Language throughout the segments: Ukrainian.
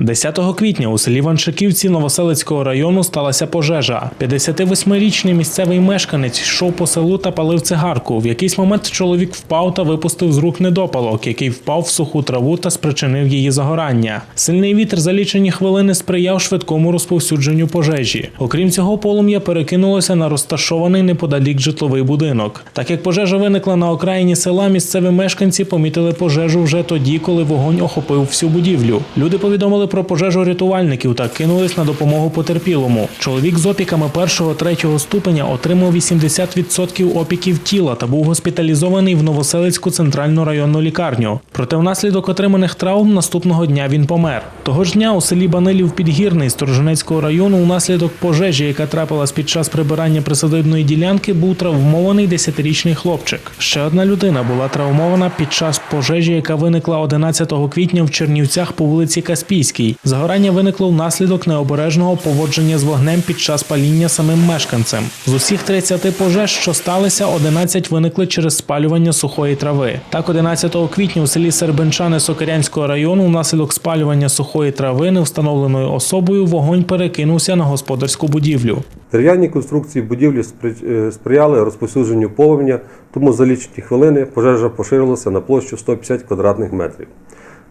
10 квітня у селі Ваншиківці Новоселицького району сталася пожежа. 58-річний місцевий мешканець йшов по селу та палив цигарку. В якийсь момент чоловік впав та випустив з рук недопалок, який впав в суху траву та спричинив її загорання. Сильний вітер за лічені хвилини сприяв швидкому розповсюдженню пожежі. Окрім цього, полум'я перекинулося на розташований неподалік житловий будинок. Так як пожежа виникла на окраїні села, місцеві мешканці помітили пожежу вже тоді, коли вогонь охопив всю будівлю. Люди повідомили про пожежу рятувальників та кинулись на допомогу потерпілому. Чоловік з опіками першого третього ступеня отримав 80% опіків тіла та був госпіталізований в Новоселицьку центральну районну лікарню. Проте внаслідок отриманих травм наступного дня він помер. Того ж дня у селі Банилів Підгірний Сторожинецького району унаслідок пожежі, яка трапилась під час прибирання присадибної ділянки, був травмований 10-річний хлопчик. Ще одна людина була травмована під час пожежі, яка виникла 11 квітня в Чернівцях по вулиці Каспійській. Загорання виникло внаслідок необережного поводження з вогнем під час паління самим мешканцем. З усіх 30 пожеж, що сталися, 11 виникли через спалювання сухої трави. Так, 11 квітня у селі Сербенчани Сокирянського району внаслідок спалювання сухої трави невстановленою особою вогонь перекинувся на господарську будівлю. Дерев'яні конструкції будівлі е, сприяли розповсюдженню полум'я, тому за лічені хвилини пожежа поширилася на площу 150 квадратних метрів.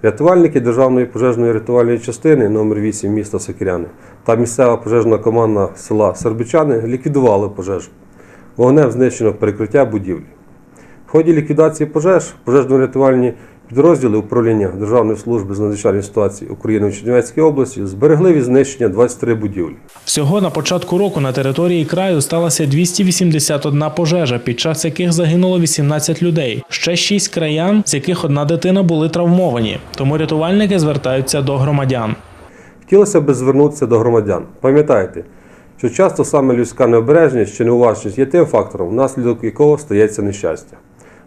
Рятувальники Державної пожежної рятувальної частини номер 8 міста Сокиряни та місцева пожежна команда села Сербичани ліквідували пожежу. Вогнем знищено перекриття будівлі. В ході ліквідації пожеж пожежно-рятувальні підрозділи управління Державної служби з надзвичайних ситуацій України в Чернівецькій області зберегли від знищення 23 будівлі. Всього на початку року на території краю сталося 281 пожежа, під час яких загинуло 18 людей. Ще 6 краян, з яких одна дитина були травмовані. Тому рятувальники звертаються до громадян. Хотілося б звернутися до громадян. Пам'ятайте, що часто саме людська необережність чи неуважність є тим фактором, внаслідок якого стається нещастя.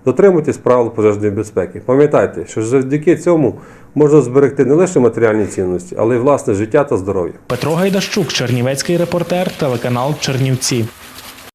Дотримуйтесь правил пожежної безпеки. Пам'ятайте, що завдяки цьому можна зберегти не лише матеріальні цінності, але й власне життя та здоров'я. Петро Гайдащук, Чернівецький репортер, телеканал Чернівці.